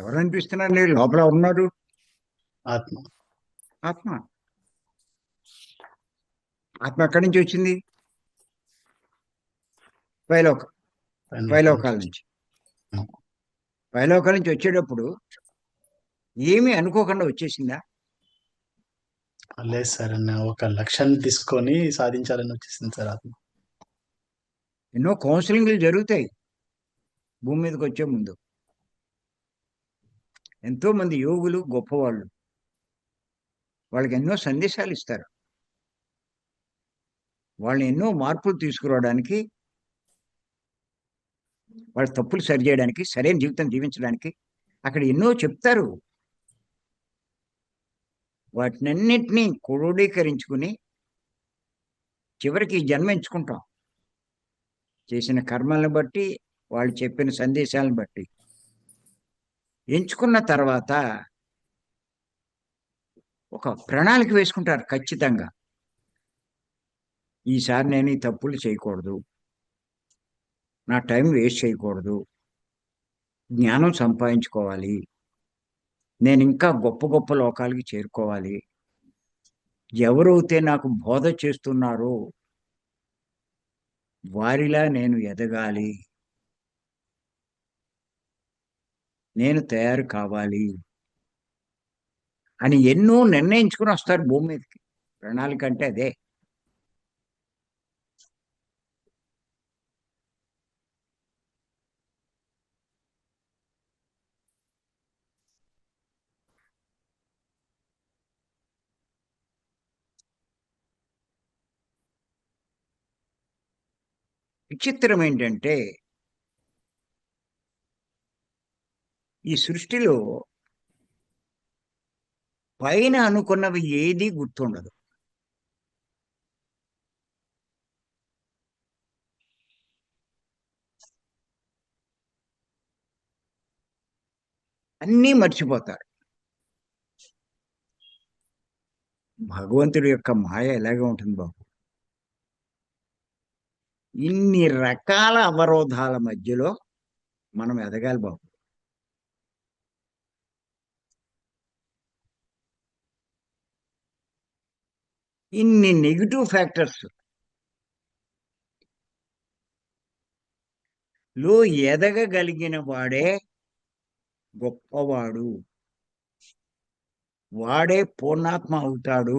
ఎవరు అనిపిస్తున్నారు నీ లోపల ఉన్నారు ఆత్మ. ఆత్మ. ఆత్మ ఎక్కడి నుంచి వచ్చింది? పైలోక పైలోకాల నుంచి. పైలోకాల నుంచి వచ్చేటప్పుడు ఏమీ అనుకోకుండా వచ్చేసిందా? లేదు సార్ ఒక లక్ష్యాన్ని తీసుకొని సాధించాలని వచ్చేసింది సార్ ఆత్మ. ఎన్నో కౌన్సిలింగ్లు జరుగుతాయి. భూమి మీదకి వచ్చే ముందు. ఎంతో మంది యోగులు గొప్పవాళ్ళు. వాళ్ళకి ఎన్నో సందేశాలు ఇస్తారు. వాళ్ళని ఎన్నో మార్పులు తీసుకురావడానికి వాళ్ళ తప్పులు సరిచేయడానికి సరైన జీవితం జీవించడానికి అక్కడ ఎన్నో చెప్తారు. వాటినన్నింటినీ క్రోడీకరించుకుని చివరికి జన్మ ఎంచుకుంటాం. చేసిన కర్మలను బట్టి వాళ్ళు చెప్పిన సందేశాలను బట్టి. ఎంచుకున్న తర్వాత ఒక ప్రణాళిక వేసుకుంటారు ఖచ్చితంగా. ఈసారి నేను ఈ తప్పులు చేయకూడదు. నా టైం వేస్ట్ చేయకూడదు. జ్ఞానం సంపాదించుకోవాలి. నేను ఇంకా గొప్ప గొప్ప లోకాలకి చేరుకోవాలి. ఎవరైతే నాకు బోధ చేస్తున్నారో వారిలా నేను ఎదగాలి. నేను తయారు కావాలి అని ఎన్నో నిర్ణయించుకుని వస్తారు భూమి మీదకి. ప్రణాళిక అంటే అదే. విచిత్రం ఏంటంటే ఈ సృష్టిలో పైన అనుకున్నవి ఏది గుర్తుండదు. అన్నీ మర్చిపోతారు. భగవంతుడి యొక్క మాయ ఎలాగే ఉంటుంది బాబు? ఇన్ని రకాల అవరోధాల మధ్యలో మనం ఎదగాలి బాబు. ఇన్ని నెగిటివ్ ఫ్యాక్టర్స్లో ఎదగగలిగిన వాడే గొప్పవాడు. వాడే పూర్ణాత్మ అవుతాడు.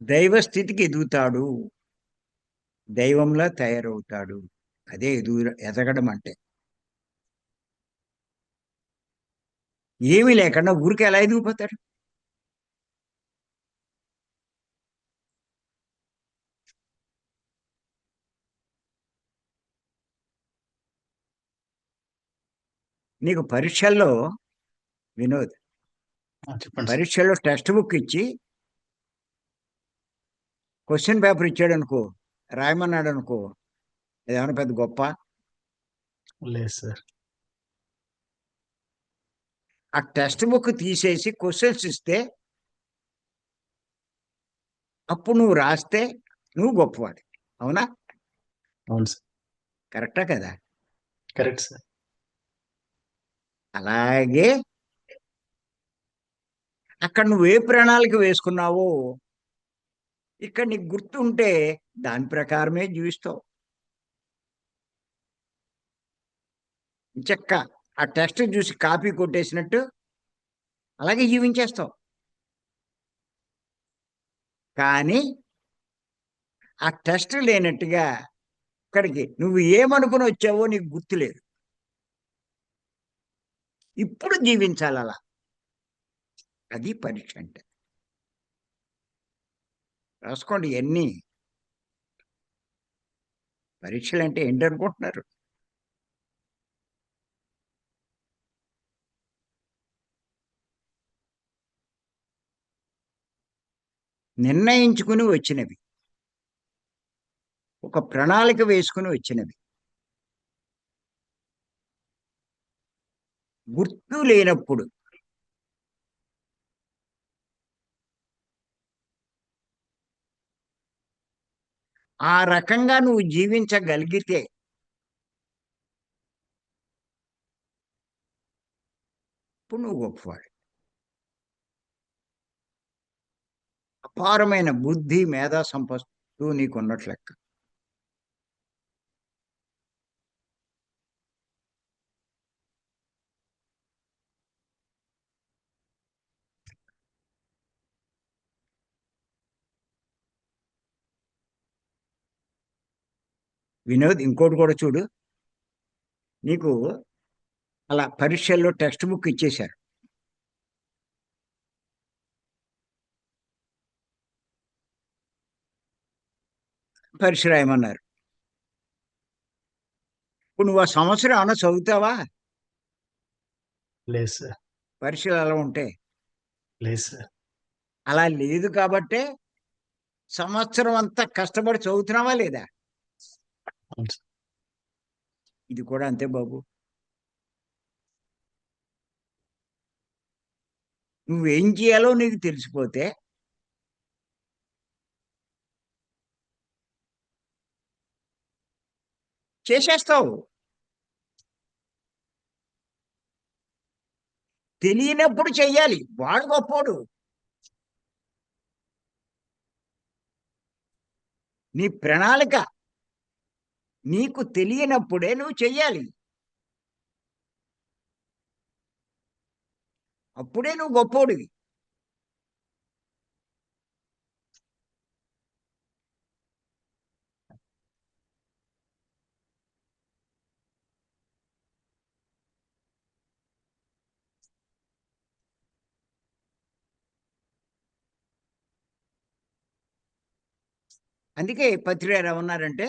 దైవ స్థితికి ఎదుగుతాడు. దైవంలా తయారవుతాడు. అదే ఎదుగు ఎదగడం అంటే. ఏమీ లేకుండా ఊరికి ఎలా ఎదిగిపోతాడు? నీకు పరీక్షల్లో వినోద్. పరీక్షల్లో టెక్స్ట్ బుక్ ఇచ్చి క్వశ్చన్ పేపర్ ఇచ్చాడు అనుకో రాయమన్నాడు అనుకో ఏమైనా పెద్ద గొప్ప? లేదు సార్. ఆ టెక్స్ట్ బుక్ తీసేసి క్వశ్చన్స్ ఇస్తే అప్పుడు నువ్వు రాస్తే నువ్వు గొప్పవాడి అవునా? అవును సార్. కరెక్టా కదా? Correct sir. అలాగే అక్కడ నువ్వు ఏ ప్రణాళిక వేసుకున్నావో ఇక్కడ నీకు గుర్తుంటే దాని ప్రకారమే జీవిస్తావు. చెక్క ఆ టెస్ట్ చూసి కాపీ కొట్టేసినట్టు అలాగే జీవించేస్తాం. కానీ ఆ టెస్ట్ లేనట్టుగా ఇక్కడికి నువ్వు ఏమనుకుని వచ్చావో నీకు గుర్తులేదు ఇప్పుడు జీవించాలి అలా. అది పరీక్ష అంటే. రాసుకోండి ఎన్ని పరీక్షలు అంటే ఏంటనుకుంటున్నారు నిర్ణయించుకుని వచ్చినవి. ఒక ప్రణాళిక వేసుకుని వచ్చినవి. గుర్తు లేనప్పుడు. ఆ రకంగా నువ్వు జీవించగలిగితే ఇప్పుడు నువ్వు గొప్పవాడు అపారమైన బుద్ధి మేధా సంపత్తు నీకు ఉన్నట్లెక్క వినోద్ ఇంకోటి కూడా చూడు. నీకు అలా పరీక్షల్లో టెక్స్ట్ బుక్ ఇచ్చేశారు. పరీక్ష రాయమన్నారు ఇప్పుడు నువ్వు ఆ సంవత్సరం అన్న చదువుతావా? లేదు సార్. పరీక్షలు అలా ఉంటే? లేదు సార్. అలా లేదు కాబట్టే సంవత్సరం అంతా కష్టపడి చదువుతున్నావా లేదా? ఇది కూడా అంతే బాబు. నువ్వేం చేయాలో నీకు తెలిసిపోతే చేసేస్తావు. తెలియనప్పుడు చెయ్యాలి. వాడు గొప్పోడు. నీ ప్రణాళిక నీకు తెలియనప్పుడే నువ్వు చెయ్యాలి. అప్పుడే నువ్వు గొప్పోడివి. అందుకే పత్రికారు ఏమన్నారంటే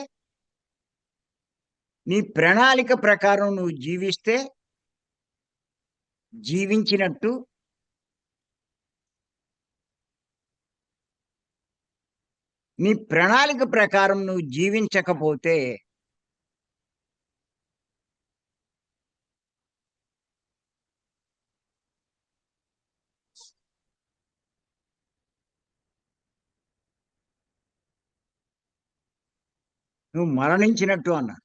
నీ ప్రణాళిక ప్రకారం నువ్వు జీవిస్తే జీవించినట్టు నీ ప్రణాళిక ప్రకారం నువ్వు జీవించకపోతే నువ్వు మరణించినట్టు అన్నా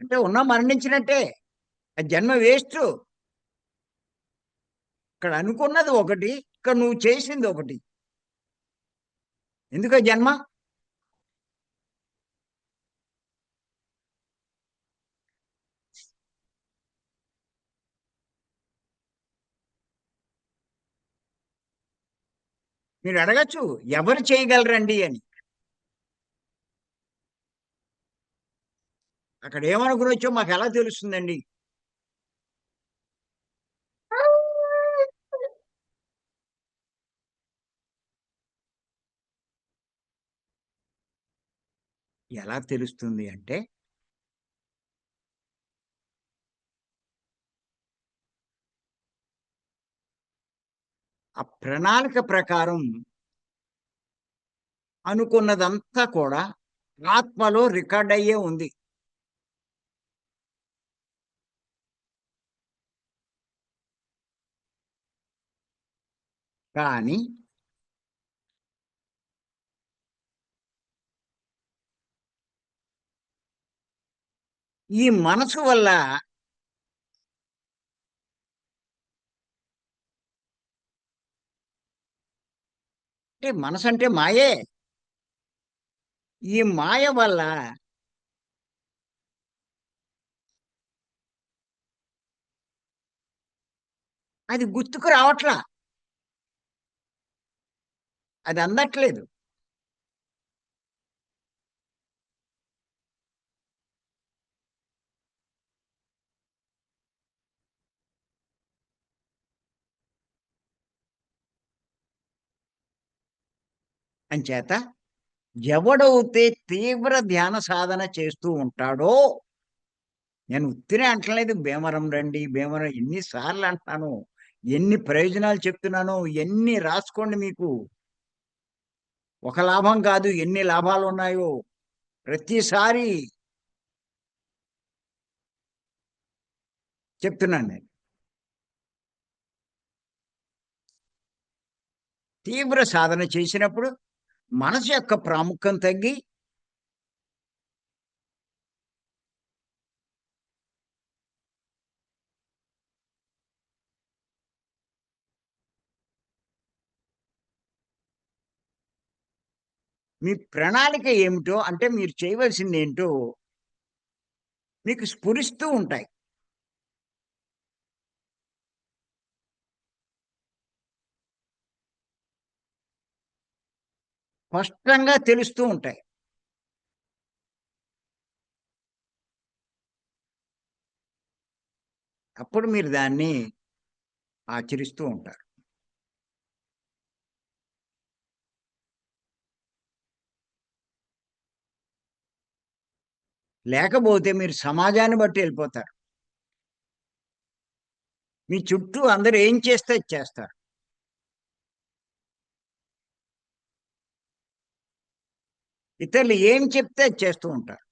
అంటే ఉన్నా మరణించినట్టే. ఆ జన్మ వేస్ట్. ఇక్కడ అనుకున్నది ఒకటి ఇక్కడ నువ్వు చేసింది ఒకటి. ఎందుకు ఆ జన్మ? మీరు అడగచ్చు ఎవరు చేయగలరండి అని. అక్కడ ఏమనుకుని వచ్చో మాకు ఎలా తెలుస్తుందండి? ఎలా తెలుస్తుంది అంటే ఆ ప్రణాళిక ప్రకారం అనుకున్నదంతా కూడా ఆత్మలో రికార్డ్ అయ్యే ఉంది. కానీ ఈ మనసు వల్ల అంటే మనసు అంటే మాయే. ఈ మాయ వల్ల అది గుర్తుకు రావట్లా. అది అందట్లేదు. అంచేత ఎవడైతే తీవ్ర ధ్యాన సాధన చేస్తూ ఉంటాడో నేను ఉత్తినే అంటలేదు భీమరం రండి భీమరం ఎన్నిసార్లు అంటున్నాను ఎన్ని ప్రయోజనాలు చెప్తున్నాను ఎన్ని రాసుకోండి మీకు. ఒక లాభం కాదు ఎన్ని లాభాలు ఉన్నాయో. ప్రతిసారి చెప్తున్నాను నేను. తీవ్ర సాధన చేసినప్పుడు మనసు యొక్క ప్రాముఖ్యం తగ్గి మీ ప్రణాళిక ఏమిటో అంటే మీరు చేయవలసింది ఏంటో మీకు స్ఫురిస్తూ ఉంటాయి. స్పష్టంగా తెలుస్తూ ఉంటాయి. అప్పుడు మీరు దాన్ని ఆచరిస్తూ ఉంటారు. లేకపోతే మీరు సమాజాన్ని బట్టి వెళ్ళిపోతారు. మీ చుట్టూ అందరూ ఏం చేస్తే చేస్తారు. ఇతరులు ఏం చెప్తే చేస్తూ ఉంటారు.